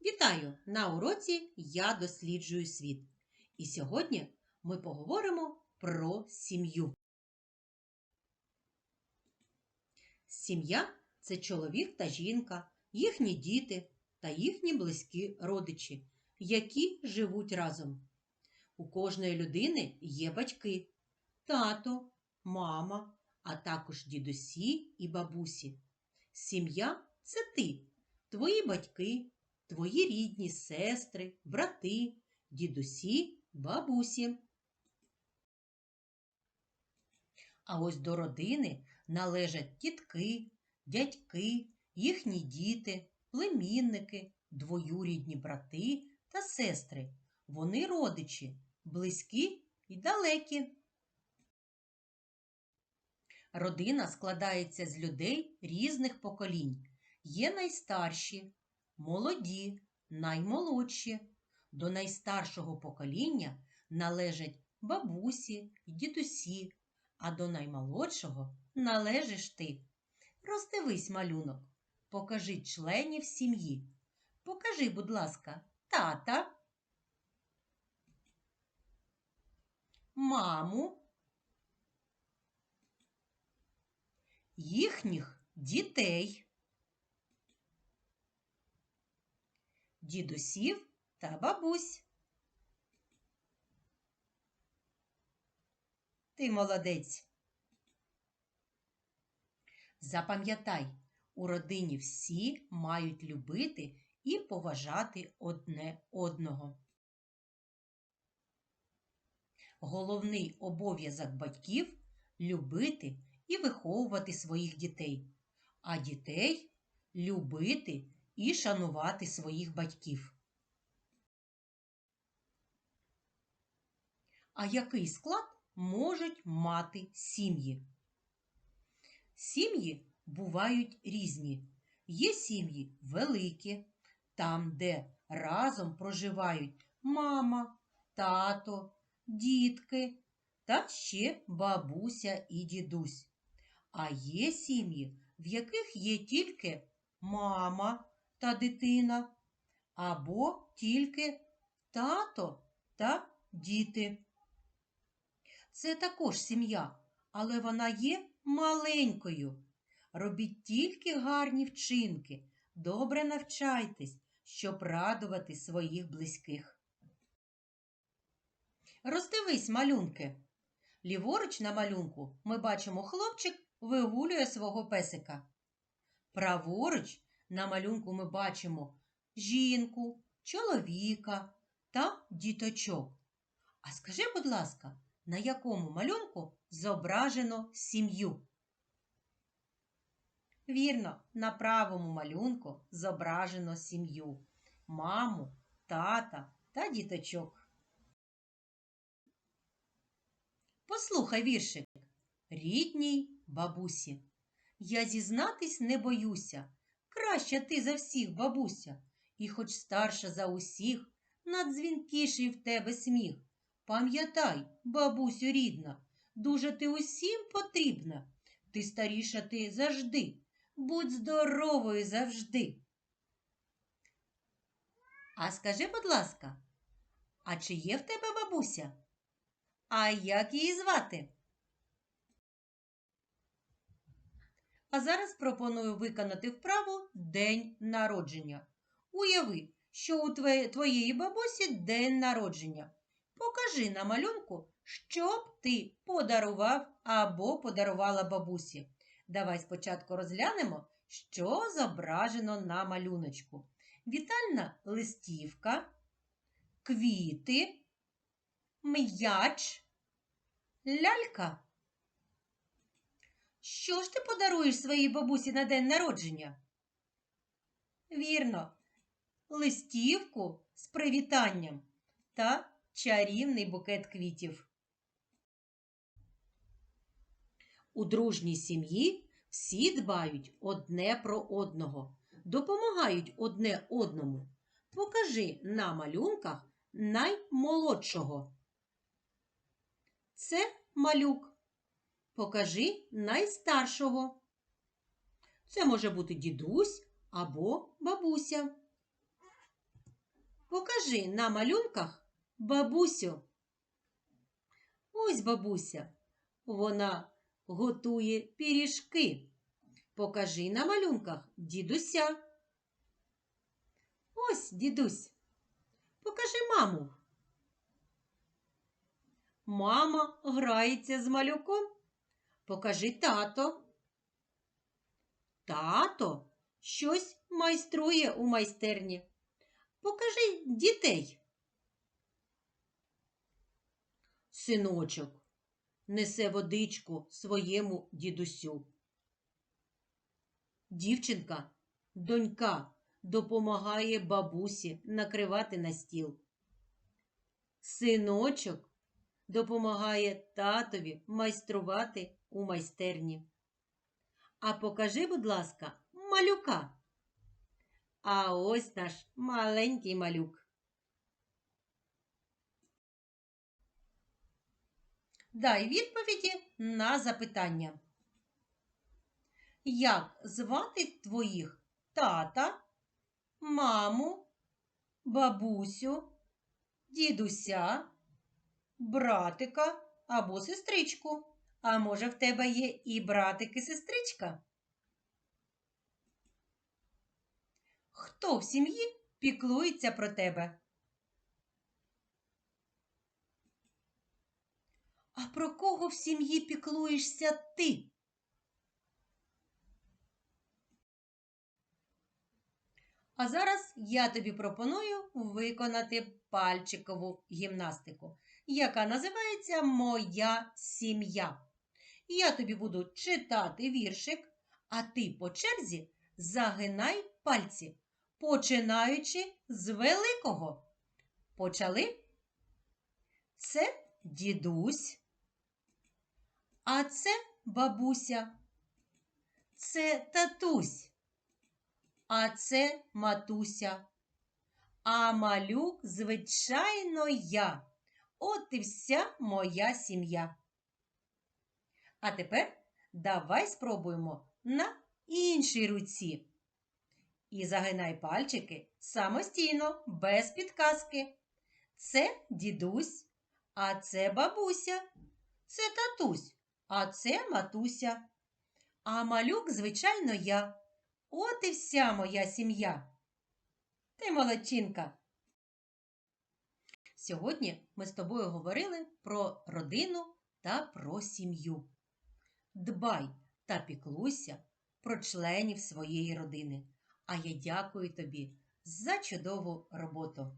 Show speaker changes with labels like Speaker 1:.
Speaker 1: Вітаю! На уроці Я досліджую світ. І сьогодні ми поговоримо про сім'ю. Сім'я це чоловік та жінка, їхні діти та їхні близькі родичі, які живуть разом. У кожної людини є батьки, тато, мама, а також дідусі і бабусі. Сім'я це ти, твої батьки, твої рідні сестри, брати, дідусі, бабусі. А ось до родини належать тітки, дядьки, їхні діти, племінники, двоюрідні брати та сестри. Вони родичі, близькі і далекі. Родина складається з людей різних поколінь. Є найстарші, молоді, наймолодші. До найстаршого покоління належать бабусі й дідусі, а до наймолодшого належиш ти. Роздивись малюнок, покажи членів сім'ї. Покажи, будь ласка, тата, маму, їхніх дітей. Дідусів та бабусь. Ти молодець. Запам'ятай, у родині всі мають любити і поважати одне одного. Головний обов'язок батьків любити і виховувати своїх дітей, а дітей любити і шанувати своїх батьків. А який склад можуть мати сім'ї? Сім'ї бувають різні. Є сім'ї великі, там, де разом проживають мама, тато, дітки та ще бабуся і дідусь. А є сім'ї, в яких є тільки мама, та дитина, або тільки тато та діти. Це також сім'я, але вона є маленькою. Робіть тільки гарні вчинки, добре навчайтесь, щоб радувати своїх близьких. Роздивись малюнки. Ліворуч на малюнку ми бачимо хлопчик вигулює свого песика. Праворуч на малюнку ми бачимо жінку, чоловіка та діточок. А скажи, будь ласка, на якому малюнку зображено сім'ю? Вірно, на правому малюнку зображено сім'ю, маму, тата та діточок. Послухай віршик. Рідній бабусі. Я зізнатись не боюся. Краща ти за всіх, бабуся, і хоч старша за усіх, надзвінкіший в тебе сміх. Пам'ятай, бабусю рідна, дуже ти усім потрібна. Ти старіша ти завжди, будь здоровою завжди. А скажи, будь ласка, а чи є в тебе бабуся? А як її звати? А зараз пропоную виконати вправу День народження. Уяви, що у твоєї бабусі день народження. Покажи на малюнку, що б ти подарував або подарувала бабусі. Давай спочатку розглянемо, що зображено на малюночку. Вітальна листівка, квіти, м'яч, лялька. Що ж ти подаруєш своїй бабусі на день народження? Вірно, листівку з привітанням та чарівний букет квітів. У дружній сім'ї всі дбають одне про одного, допомагають одне одному. Покажи на малюнках наймолодшого. Це малюк. Покажи найстаршого. Це може бути дідусь або бабуся. покажи на малюнках бабусю. Ось бабуся. Вона готує пиріжки. Покажи на малюнках дідуся. Ось дідусь. Покажи маму. Мама грається з малюком. Покажи тато. Тато щось майструє у майстерні. Покажи дітей. Синочок несе водичку своєму дідусю. Дівчинка, донька, допомагає бабусі накривати на стіл. Синочок допомагає татові майструвати у майстерні. А покажи, будь ласка, малюка. А ось наш маленький малюк. Дай відповіді на запитання. Як звати твоїх тата, маму, бабусю, дідуся, братика або сестричку? А може, в тебе є і братик, і сестричка? Хто в сім'ї піклується про тебе? А про кого в сім'ї піклуєшся ти? А зараз я тобі пропоную виконати пальчикову гімнастику, яка називається Моя сім'я. Я тобі буду читати віршик, а ти по черзі загинай пальці, починаючи з великого. Почали? Це дідусь, а це бабуся, це татусь, а це матуся. А малюк, звичайно, я. От і вся моя сім'я. А тепер давай спробуємо на іншій руці. І загинай пальчики самостійно, без підказки. Це дідусь, а це бабуся, це татусь, а це матуся. А малюк, звичайно, я. От і вся моя сім'я. Ти молодчинка. Сьогодні ми з тобою говорили про родину та про сім'ю. Дбай та піклуйся про членів своєї родини. А я дякую тобі за чудову роботу.